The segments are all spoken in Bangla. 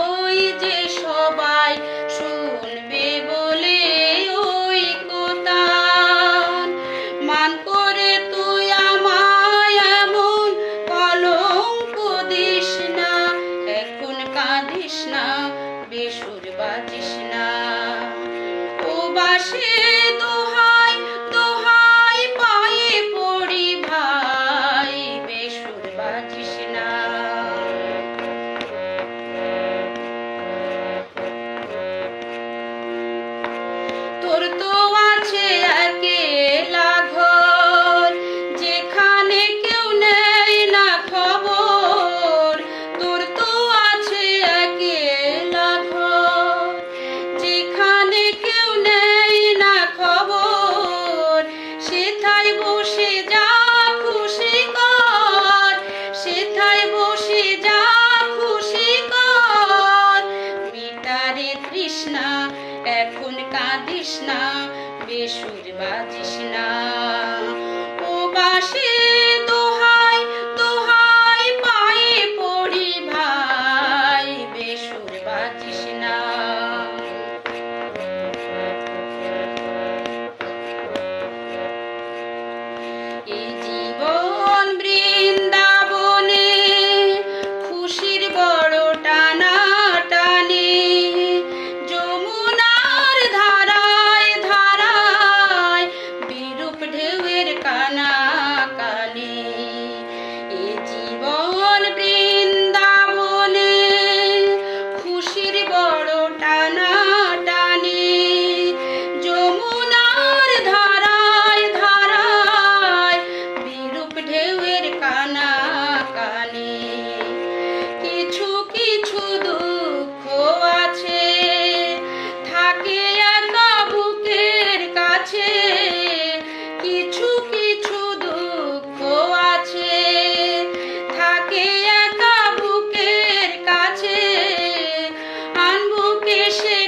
ওই যে সবাই শুনবে বলে ওই কথা। মান করে তুই আমায় এমন দিস না, এখন কাঁদিস না, বেসুর বাজিস না। ও বাসে দোহাই তৃষ্ণা এখন কাঁদিস না, বেসুর বাজিস না। ও বাসে দোহাই দোহাই পায়ে পড়ি ভাই, বেসুর বাজিস না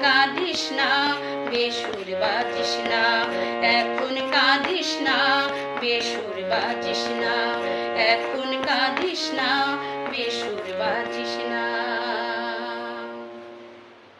কাঁদিস না, বেসুর বাজিস না। এখন কাঁদিস না, বেসুর বাজিস না। এখন কাঁদিস না, বেসুর বাজিস না।